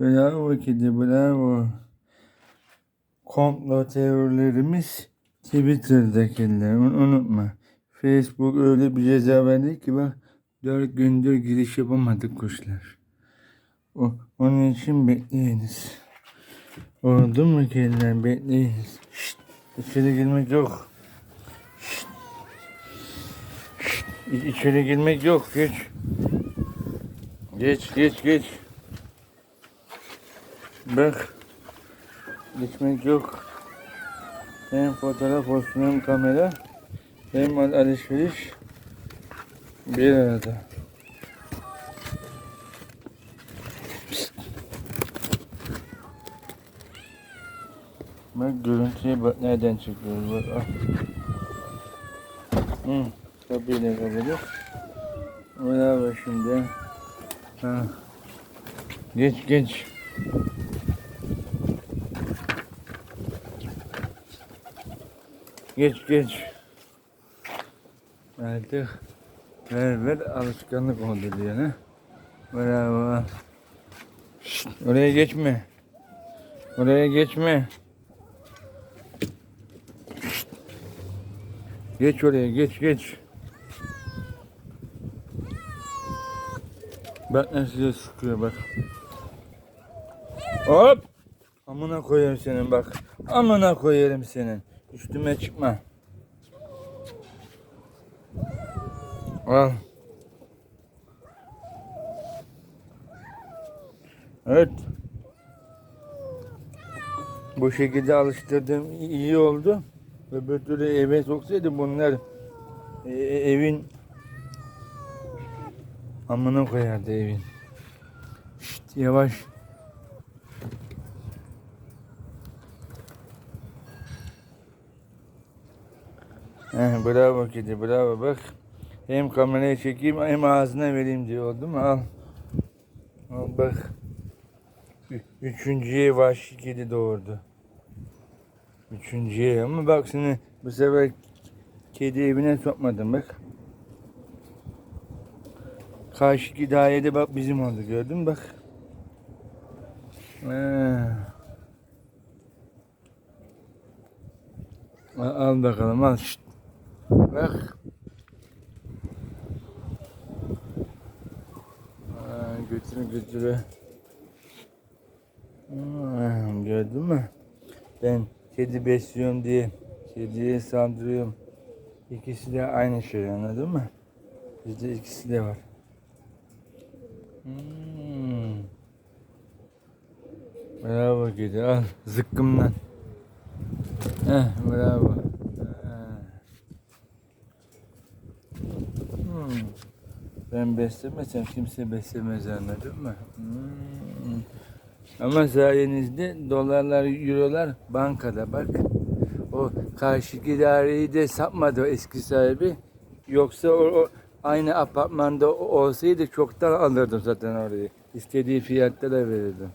Bravo kedi bravo. Komplo teorilerimiz Twitter'dakiler un- unutma. Facebook öyle bir ceza verdi ki bak 4 gündür giriş yapamadık kuşlar. O, onun için bekleyiniz. Oldu mu kediler bekleyiniz. Şşt, içeri girmek yok. Şşt. Şşt, içeri girmek yok geç. Geç geç geç. Bak. Geçmek yok. Hem fotoğraf olsun hem kamera hem al- alışveriş bir arada. Pişt. Bak görüntüye bak nereden çekiyoruz bak. Ah. Hı, kapıyla kapadık. Bravo şimdi. Ha. Geç geç. Geç geç. Artık ver alışkanlık oldu diyor ne? Bravo. Oraya geçme. Oraya geçme. Geç oraya geç geç. Bak nasıl sıkıyor bak. Hop. Amına koyarım senin bak. Amına koyarım senin. Üstüme çıkma. Al. Evet. Bu şekilde alıştırdığım iyi oldu. Öbür türlü eve soksaydı bunlar e, evin amına koyardı evin. Şşt, yavaş. Heh, bravo kedi bravo bak. Hem kameraya çekeyim hem ağzına vereyim diyor oldu mu? Al. Al bak. Üçüncüye vahşi kedi doğurdu. Üçüncüye ama bak seni bu sefer kedi evine sokmadım bak. Karşıki dairede bak bizim oldu gördün mü bak. Al, al bakalım al. Şşt. Bak. Götüre. Aa, gördün mü? Ben kedi besliyorum diye kediye saldırıyorum. İkisi de aynı şey anladın mı? Bizde ikisi de var. Hmm. Bravo kedi al zıkkımdan. Heh bravo. Ha. Hmm. Ben beslemesem kimse beslemez anladın mı? Hmm. Ama sayenizde dolarlar, eurolar bankada bak. O karşı idareyi de sapmadı o eski sahibi. Yoksa o, o aynı apartmanda olsaydı çoktan alırdım zaten orayı. İstediği fiyatta da verirdim.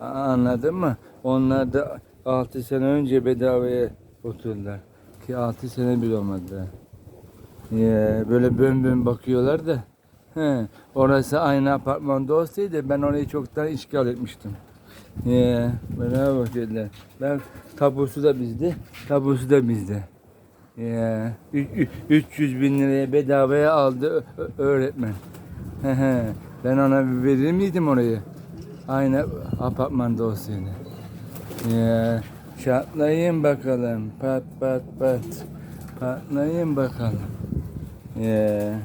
Anladın mı? Onlar da 6 sene önce bedavaya oturdular. Ki 6 sene bile olmadı. Ya, böyle bön bön bakıyorlar da. He, orası aynı apartmanda olsaydı ben orayı çoktan işgal etmiştim. Ya, bravo dediler. Ben tabusu da bizde, tabusu da bizde. Ü- 300 bin liraya bedavaya aldı öğretmen. Ben ona verir miydim orayı? Aynı apartmanda olsaydı. Ya, çatlayın bakalım. Pat pat pat. Patlayın bakalım. Yeah.